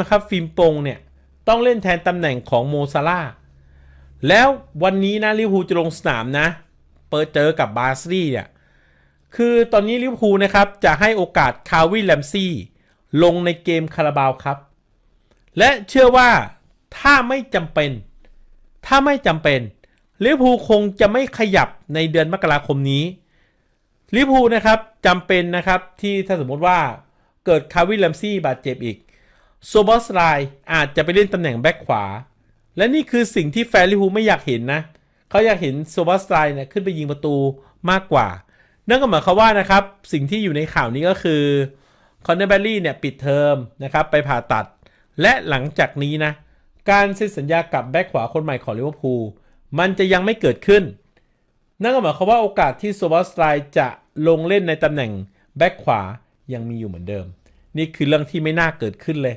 นะครับฟิล์มโปงเนี่ย ต้องเล่นแทนตำแหน่งของโมซาร่าแล้ววันนี้นะลิเวอร์พูลจะลงสนามนะ เปิดเจอกับบาร์ซี่เนี่ย คือตอนนี้ลิเวอร์พูลนะครับ จะให้โอกาสคาวิลแลมซี่ ลงในเกมคาราบาวครับ และเชื่อว่าถ้าไม่จำเป็น ถ้าไม่จำเป็นลิเวอร์พูลคงจะไม่ขยับในเดือนมกราคมนี้ลิเวอร์พูลนะครับจำเป็นนะครับที่ถ้าสมมติว่าเกิดคาวิลแลมซี่บาดเจ็บอีก โซบอสไลอาจจะไปเล่นตำแหน่งแบ็คขวา และนี่คือสิ่งที่แฟนลิเวอร์พูลไม่อยากเห็นนะ เขาอยากเห็นโซบอสไลเนี่ยขึ้นไปยิงประตูมากกว่า นั่นก็หมายความว่านะครับ สิ่งที่อยู่ในข่าวนี้ก็คือคอนเนอร์แบลลี่เนี่ยปิดเทอมนะครับไปผ่าตัด และหลังจากนี้นะ การเซ็นสัญญากับแบ็คขวาคนใหม่ของลิเวอร์พูลมันจะยังไม่เกิดขึ้น นั่นก็หมายความว่าโอกาสที่โซบอสไลจะลงเล่นในตำแหน่งแบ็คขวายังมีอยู่เหมือนเดิม นี่คือเรื่องที่ไม่น่าเกิดขึ้นเลย